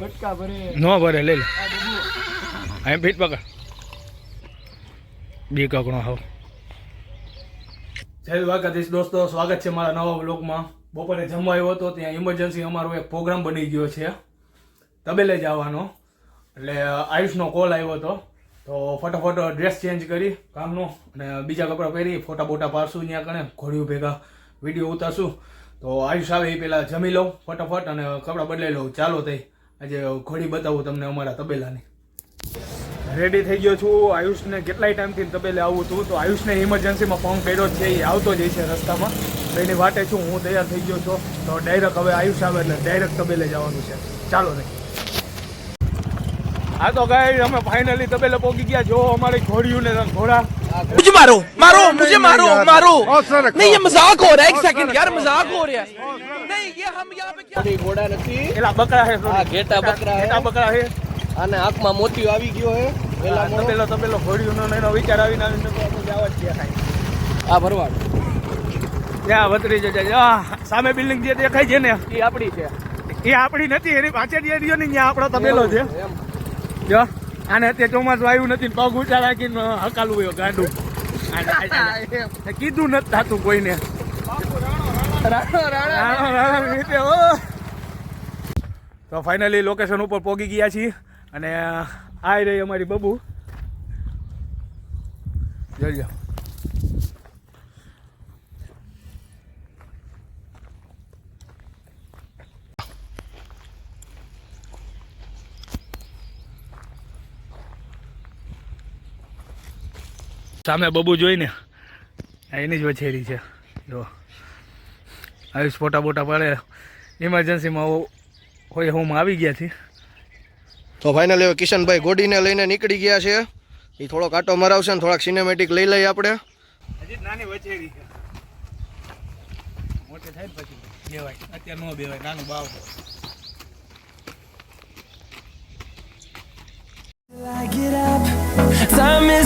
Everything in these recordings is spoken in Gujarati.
બટકા ભરે. ન ભરે લઈ લે. અહીં ફીટ પકડ. બે કકણો હાવ. જય દ્વારકાધીશ દોસ્તો સ્વાગત છે મારા નવા બ્લોગમાં બપોરે જમવા આવ્યો હતો ત્યાં ઇમરજન્સી અમારો એક પ્રોગ્રામ બની ગયો છે. તબેલે જવાનો એટલે આયુષનો કોલ આવ્યો હતો. તો ફટાફટ ડ્રેસ ચેન્જ કરી કામનો અને બીજા કપડાં પહેરી ફોટા બોટા પાડશું ત્યાં કણે ઘોડીઓ ભેગા વીડિયો ઉતારશું. તો આયુષ આવે એ પહેલાં જમી લઉં ફટાફટ અને કપડાં બદલાઈ લઉં. ચાલો તઈ. આજે ઘોડી બતાવું તમને અમારા તબેલાની. રેડી થઈ ગયો છું. આયુષને કેટલાય ટાઈમથી તબેલે આવું હતું તો આયુષને ઇમરજન્સીમાં ફોન કર્યો છે. એ આવતો જ છે રસ્તામાં. તો એની વાટે છું, હું તૈયાર થઈ ગયો છું. તો ડાયરેક્ટ હવે આયુષ આવે એટલે ડાયરેક્ટ તબેલે જવાનું છે. ચાલો ને. હા તો ગાય અમે ફાઇનલી તબેલે પહોંચી ગયા જો અમારી ઘોડીઓને ઘોડા मुझे मारो मारो मुझे मारो मारो नहीं ये मजाक हो रहा है एक सेकंड यार मजाक हो रहा है नहीं ये हम यहाँ पे क्या ઘોડા નથી એલા બકરા છે આ ઘેટા બકરા હે. ઘેટા બકરા છે અને આંખમાં મોતિયો આવી ગયો હે વેલા મોડો તબેલો તબેલો ઘોડીયું નો એનો વિચાર આવીને આવીને તો આપણે જવા જ ગયા થાય આ ભરવાડ ત્યાં વતરી જજે આ સામે બિલ્ડિંગ જે દેખાય છે ને એ આપણી છે એ આપણી નથી એની પાછળ જે રહ્યો ને ત્યાં આપણો તબેલો છે એમ જો આને અત્યારે ચોમાસું આવ્યું નથી પગ ઉચા રાખીને હકાલું હોય ગાંડું. કીધું નથી થતું કોઈને. રાણો, રાણો રીતે, તો ફાઇનલી લોકેશન ઉપર પહોંચી ગયા છીએ અને આ રહી અમારી બબુ. જોજો સામે બબુ જોઈને આ એની જ વછેરી છે. જો. આવી ફોટા બોટા પડે. ઇમરજન્સીમાં હોય હું આવી ગયા છીએ. તો ફાઇનલ હવે કિશનભાઈ ગોડીને લઈને નીકળી ગયા છે. એ થોડો કાંટો મરાવશે ને થોડાક સિનેમેટિક લઈ લઈએ આપણે. હજી નાની વચેરી છે. મોટે થાય ને પછી. બેવાય. અત્યારે નો બેવાય નાનું બાવ. Time is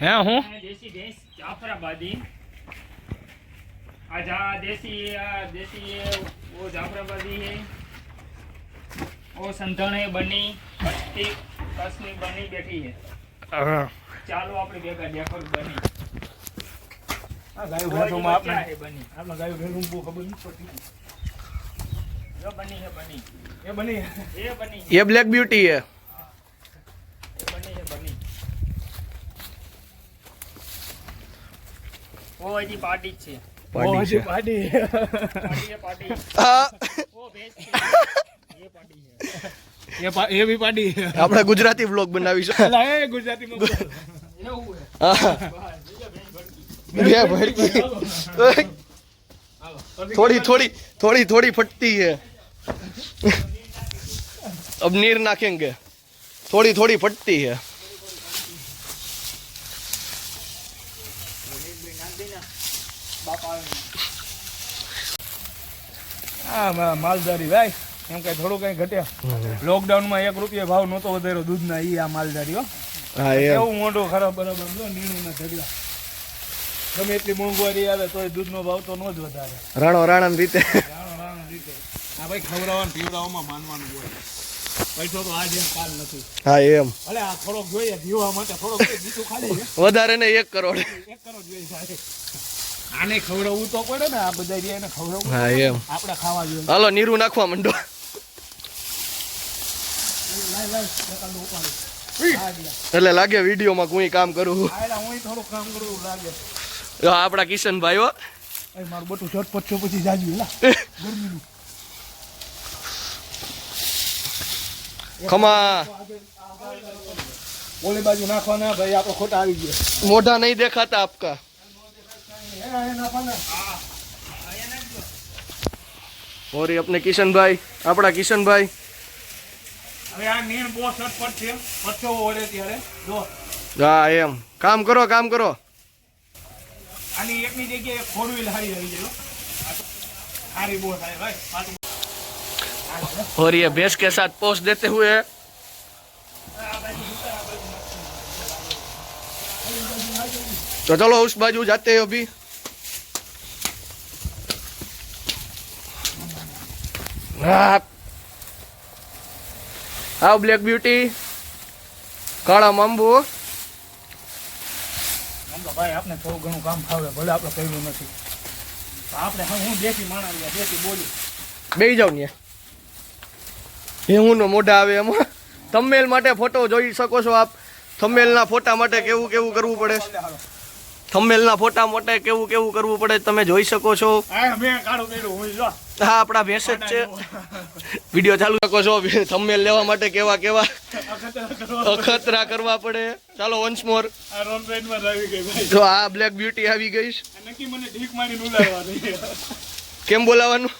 હે હું? દેશી ભેંસ જાફરાબાદી. આ જા દેશી આ દેશી જાફરાબાદી હે. ઓ સંધણે બની કસ્તી કસની બની બેઠી હે. ચાલો આપણે ભેગા દેખર બની. આ ગાયો ભેંસોમાં આપણે ખબર નહીં પડતી. એ બની એ બની. એ બની. એ બ્લેક બ્યુટી હે. આપણે ગુજરાતી વ્લોગ બનાવીશું. બે ભડકી. થોડી થોડી થોડી થોડી ફટતી હે અબ નીર નાખેંગે. થોડી થોડી ફટતી છે. માલધારી ભાઈ એમ કઈ થોડું કઈ ઘટ્યા લોકડાઉનમાં એક રૂપિયા ભાવ નહોતો વધાર્યો દૂધના ઈ આ માલધારીઓ હા. એમ. મોઢું ખરાબ બરાબર નીણું ઢગલા. ગમે એટલી મોંઘવારી આવે તોય દૂધનો ભાવ તો નો જ વધારે. રાણો રાણા રીતે. રાણો રાણો રીતે. આ ભાઈ ખવડાવવાનું પીવડાવવામાં માનવાનું હોય. પૈસો તો આજે કાલ નથી. હા એમ. ભલે આ થોડોક જોઈએ જીવવા માટે થોડોક બીજું ખાલી વધારે ને એક કરોડ. એક કરોડ જોઈએ આને ખવડાવવું તો પડે ને આ બધા રહ્યા એને ખવડાવવું. હા એમ. આપણે ખાવા જોઈએ. હાલો નીરું નાખવા મંડો. એટલે લાગે વિડીયોમાં કોઈ કામ કરું. હું થોડું કામ કરું લાગે. જો આપણા કિશનભાઈ હો. એ મારું બધું ઝટપટ છો પછી જાજુ ગરમીનું. ખમા. ઓલી બાજુ નાખવાના ભાઈ આપણો ખોટા આવી ગયા. મોઢા નહીં દેખાતા આપકા. એના એ નાખવાના ઓરી अपने કિશનભાઈ આપણા કિશનભાઈ હવે આ નીણ બહુ ઝટપટ છે પચ્ચો ઓળે ત્યારે જો હા એમ કામ કરો કામ કરો આની એકની જગ્યાએ ફોર વ્હીલ હારી આવી જાય હો. હારી બહુ થાય ભાઈ પાછું और ये भैंस के साथ पोस्ट देते हुए तो चलो उस बाजू जाते हैं अभी આવ બ્લેક બ્યુટી કાળા માંબુ. ભાઈ આપણે થોડું ઘણું મોઢા આવે એમાં. થંબનેલ માટે ફોટો જોઈ શકો છો આપ. થંબનેલના ફોટા માટે કેવું કેવું કરવું પડે? થંબમેલના ફોટા માટે કેવું કેવું કરવું પડે તમે જોઈ શકો છો. હું આપણા ભેંસ જ છે. વીડિયો ચાલુ શકો છો થંબેલ લેવા માટે કેવા કેવા અખતરા કરવા પડે. ચાલો વન્સ મોર જ આવી ગઈ ભાઈ. જો આ બ્લેક બ્યુટી આવી ગઈ કેમ બોલાવાનું?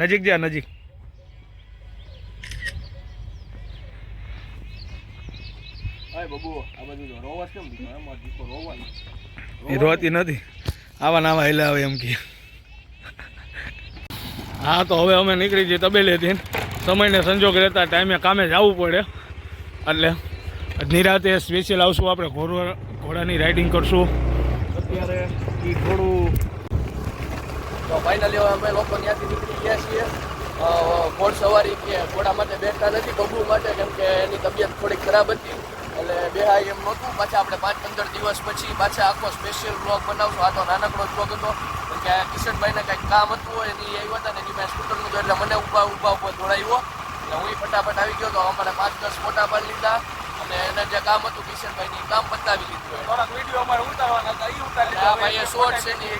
નજીક જા ઢીક મારીને ઉલાડવા દે કેમ બોલાવાનું નજીક જા નજીક એ રોતી નથી. આવા નાવા હેલા આવે એમ કે. હા તો હવે અમે નીકળી જઈએ તબેલેથી. સમયને સંજોગ રહેતા ટાઈમે કામે જવું પડે. એટલે નિરાતે સ્પેશિયલ આવશું આપણે ઘોડો ઘોડાની રાઇડિંગ કરશું. અત્યારે એ થોડું તો ફાઇનલી અમે લોકો ત્યાંથી નીકળી ગયા છીએ. ઘોડ સવારી કે ઘોડા માટે બેઠતા નથી બબુ માટે કેમ કે એની તબિયત થોડી ખરાબ હતી. એટલે બે હા એમ નહોતું. પાછા આપણે પાંચ પંદર દિવસ પછી પાછા આખો સ્પેશિયલ બ્લોગ બનાવશું. આ તો નાનકડો બ્લોગ હતો. કે કિશનભાઈને કંઈક કામ હતું હોય એની આવ્યા હતા ને એની મેં સ્કૂટરનું એટલે મને ઊભા ઊભા ઉપર ધોળાવ્યો. એટલે હું ફટાફટ આવી ગયો તો અમારે પાંચ દસ ફોટા પાડી લીધા અને એને જે કામ હતું કિશનભાઈની કામ બતાવી લીધું થોડાક વીડિયો અમારે ઉતારવાના હતા. એ ઉતારી આ ભાઈએ શોર્ટ છે ને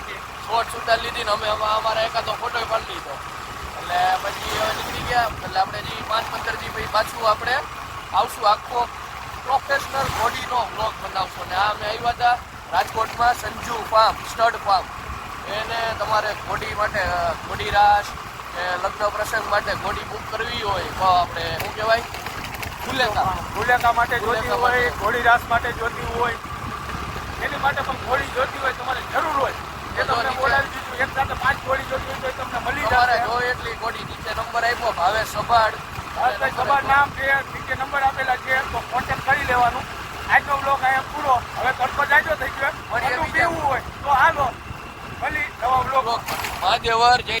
શોર્ટ ઉતારી લીધી ને અમે અમે અમારા એકાદો ફોટો પાડી લીધો. એટલે પછી નીકળી ગયા. એટલે આપણે જે પાંચ પંદર જી પછી પાછું આપણે આવશું આખો પ્રોફેશનલ બોડીનો બ્લોગ બનાવશો. ને આ અમે આવ્યા હતા રાજકોટમાં સંજુ ફાર્મ સ્ટડ ફાર્મ એને તમારે ઘોડી માટે ઘોડી રાસ કે લગ્ન પ્રસંગ માટે ઘોડી બુક કરવી હોય તો આપણે શું કહેવાય? ફુલેકા ભૂલેકા માટે જોતી હોય ઘોડી રાસ માટે જોતી હોય. એની માટે પણ ઘોડી જોતી હોય તમારે જરૂર હોય. એ તમને બોલાવી દીધું. એક સાથે પાંચ ઘોડી જોતી હોય તો તમને મળી જાય જો એટલી ઘોડી નીચે નંબર આપ્યો ભાવે સબાડ સભાડ નામ છે નીચે નંબર આપેલા છે તો કોન્ટેક્ટ કરી લેવાનું. આજનો બ્લોક અહીંયા પૂરો. હવે તડકો જાજો થઈ ગયો. મળીએ પીવું હોય. તો હાલો. ભલી નવા બ્લોક મહાદેવર જય.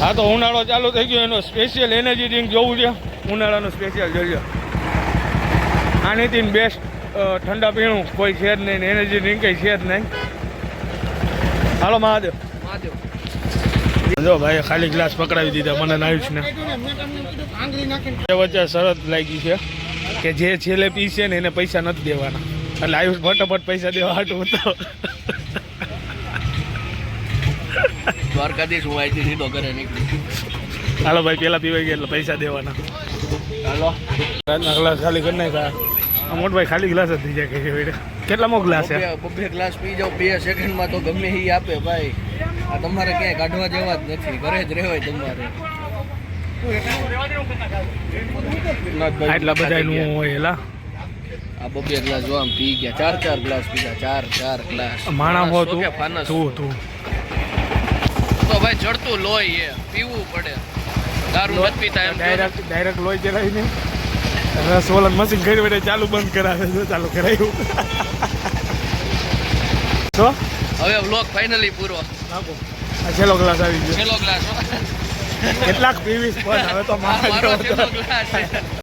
હા તો ઉનાળો ચાલુ થઈ ગયો એનો સ્પેશિયલ એનર્જી ડ્રિંક જોવું છે. ઉનાળાનો સ્પેશિયલ જોઈએ આનીથી બેસ્ટ ઠંડા પીણું. કોઈ છે જ નહીં એનર્જી ડ્રિંક છે જ નહીં. હાલો મહાદેવ. મહાદેવ. જો ભાઈ ખાલી ગ્લાસ પકડાવી દીધા. મને નાયુષ ને. વચ્ચે શરત લાગી છે. કે જે છેલ્લે પીશે ને એને પૈસા નથી દેવાના. એટલે આયુષ ફટાફટ પૈસા દેવા હાટું તો દ્વારકાધીશ હું અહીંથી સીધો ઘરે નીકળી હાલો ભાઈ પેલા પીવાઈ ગયા એટલે પૈસા દેવાના. હાલો. રાતના ગ્લાસ ખાલી કરી નાખ્યા. મોટભાઈ ખાલી ગ્લાસ જ થઈ જાય કે કેટલામો ગ્લાસ છે? બબે ગ્લાસ પી જાવ બે સેકન્ડમાં તો ગમે એ આપે ભાઈ. આ તમારે ક્યાંય કાઢવા જેવા જ નથી. ઘરે જ રહેવાય તમારે. આટલા બધા નું હોય એલા. આ બબે ગ્લાસ જો આમ પી ગયા. ચાર ચાર ગ્લાસ પીધા. ચાર ચાર ગ્લાસ. માણા હો તું તું તું. તો ભાઈ ચડતું લોહી એ. પીવું પડે. દારૂ મત પીતા એમ ડાયરેક્ટ ડાયરેક્ટ લોહી ચડાવી નહીં સોલન મશીન કરી વડે ચાલુ બંધ કરાવે છે. ચાલુ કરાયું. તો? હવે બ્લોક ફાઇનલી પૂરો. આ છેલ્લો ગ્લાસ આવી ગયો. છેલ્લો ગ્લાસ કેટલાક પીવીશ પણ હવે તો મારા